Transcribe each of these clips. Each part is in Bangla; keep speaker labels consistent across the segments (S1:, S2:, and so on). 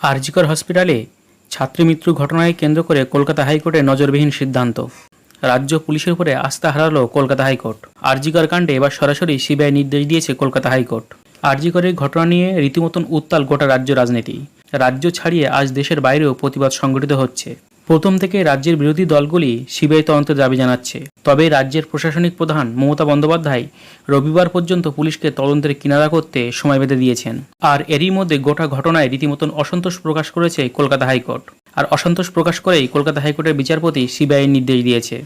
S1: আরজিকর হসপিটালে ছাত্রী মৃত্যুর ঘটনায় কেন্দ্র করে কলকাতা হাইকোর্টের নজরবিহীন সিদ্ধান্ত। রাজ্য পুলিশের উপরে আস্থা হারালো কলকাতা হাইকোর্ট। আরজিকর কাণ্ডে এবার সরাসরি সিবিআই নির্দেশ দিয়েছে কলকাতা হাইকোর্ট। আরজিকরের ঘটনা নিয়ে রীতিমতন উত্তাল গোটা রাজ্য রাজনীতি। রাজ্য ছাড়িয়ে আজ দেশের বাইরেও প্রতিবাদ সংগঠিত হচ্ছে। প্রথম থেকে রাজ্যের বিরোধী দলগুলি সিবিআই তদন্তের দাবি জানাচ্ছে। তবে রাজ্যের প্রশাসনিক প্রধান মমতা বন্দ্যোপাধ্যায় রবিবার পর্যন্ত পুলিশকে তদন্তের কিনারা করতে সময় বেঁধে দিয়েছেন। আর এরই মধ্যে গোটা ঘটনায় রীতিমতন অসন্তোষ প্রকাশ করেছে কলকাতা হাইকোর্ট। আর অসন্তোষ প্রকাশ করেই কলকাতা হাইকোর্টের বিচারপতি সিবিআইয়ের নির্দেশ দিয়েছে,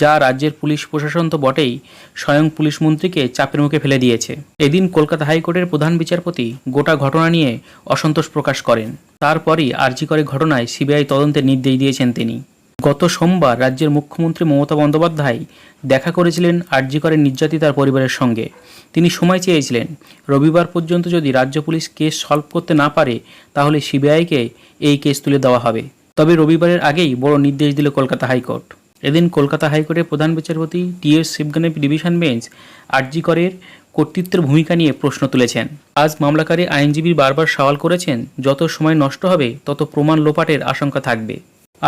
S1: যা রাজ্যের পুলিশ প্রশাসন তো বটেই স্বয়ং পুলিশ মন্ত্রীকে চাপের মুখে ফেলে দিয়েছে। এদিন কলকাতা হাইকোর্টের প্রধান বিচারপতি গোটা ঘটনা নিয়ে অসন্তোষ প্রকাশ করেন। তারপরই আর্জি করে ঘটনায় সিবিআই তদন্তের নির্দেশ দিয়েছেন তিনি। গত সোমবার রাজ্যের মুখ্যমন্ত্রী মমতা বন্দ্যোপাধ্যায় দেখা করেছিলেন আরজিকরের নির্যাতিতার পরিবারের সঙ্গে। তিনি সময় চেয়েছিলেন, রবিবার পর্যন্ত যদি রাজ্য পুলিশ কেস সলভ করতে না পারে, তাহলে সিবিআইকে এই কেস তুলে দেওয়া হবে। তবে রবিবারের আগেই বড় নির্দেশ দিল কলকাতা হাইকোর্ট। এদিন কলকাতা হাইকোর্টের প্রধান বিচারপতি টি এস শিবগানের ডিভিশন বেঞ্চ আরজিকরের কর্তৃত্বের ভূমিকা নিয়ে প্রশ্ন তুলেছেন। আজ মামলাকারী আইনজীবী বারবার সওয়াল করেছেন, যত সময় নষ্ট হবে, তত প্রমাণ লোপাটের আশঙ্কা থাকবে।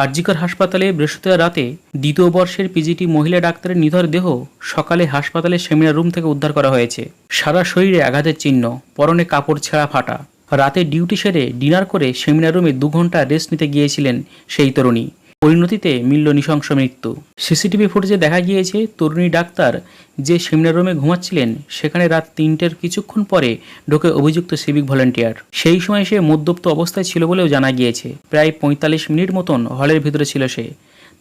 S1: আরজিকর হাসপাতালে বৃহস্পতিবার রাতে দ্বিতীয় বর্ষের পিজিটি মহিলা ডাক্তারের নিধর দেহ সকালে হাসপাতালের সেমিনার রুম থেকে উদ্ধার করা হয়েছে। সারা শরীরে আঘাতের চিহ্ন, পরনে কাপড় ছেঁড়া ফাটা। রাতে ডিউটি সেরে ডিনার করে সেমিনার রুমে দু ঘণ্টা রেস্ট নিতে গিয়েছিলেন সেই তরুণী। পরিণতিতে মিলল নৃশংস মৃত্যু। সিসিটিভি ফুটেজে দেখা গিয়েছে, তরুণী ডাক্তার যে সেমিনার রুমে ঘুমাচ্ছিলেন, সেখানে রাত তিনটের কিছুক্ষণ পরে ঢোকে অভিযুক্ত সিভিক ভলেন্টিয়ার। সেই সময় সে মদ্যপ্ত অবস্থায় ছিল বলেও জানা গিয়েছে। প্রায় পঁয়তাল্লিশ মিনিট মতন হলের ভিতরে ছিল সে।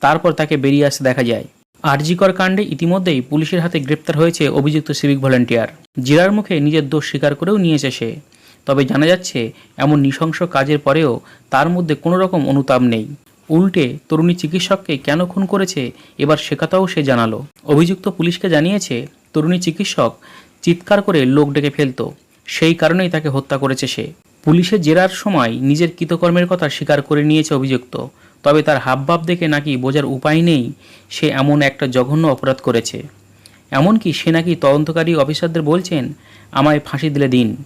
S1: তারপর তাকে বেরিয়ে আসতে দেখা যায়। আরজিকর কাণ্ডে ইতিমধ্যেই পুলিশের হাতে গ্রেপ্তার হয়েছে অভিযুক্ত সিভিক ভলেন্টিয়ার। জিরার মুখে নিজের দোষ স্বীকার করেও নিয়েছে সে। তবে জানা যাচ্ছে, এমন নৃশংস কাজের পরেও তার মধ্যে কোনো রকম অনুতাপ নেই। উল্টে তরুণী চিকিৎসককে কেন খুন করেছে? এবার সে কথাও সে জানালো। অভিযুক্ত পুলিশকে জানিয়েছে, তরুণী চিকিৎসক চিৎকার করে লোক ডেকে ফেলতো। সেই কারণেই তাকে হত্যা করেছে সে। পুলিশের জেরার সময় নিজের কৃতকর্মের কথা স্বীকার করে নিয়েছে অভিযুক্ত। তবে তার হাবভাব দেখে নাকি বোঝার উপায় নেই, সে এমন একটা জঘন্য অপরাধ করেছে। এমনকি সে নাকি তদন্তকারী অফিসারদের বলছেন, আমায় ফাঁসি দিলে দিন।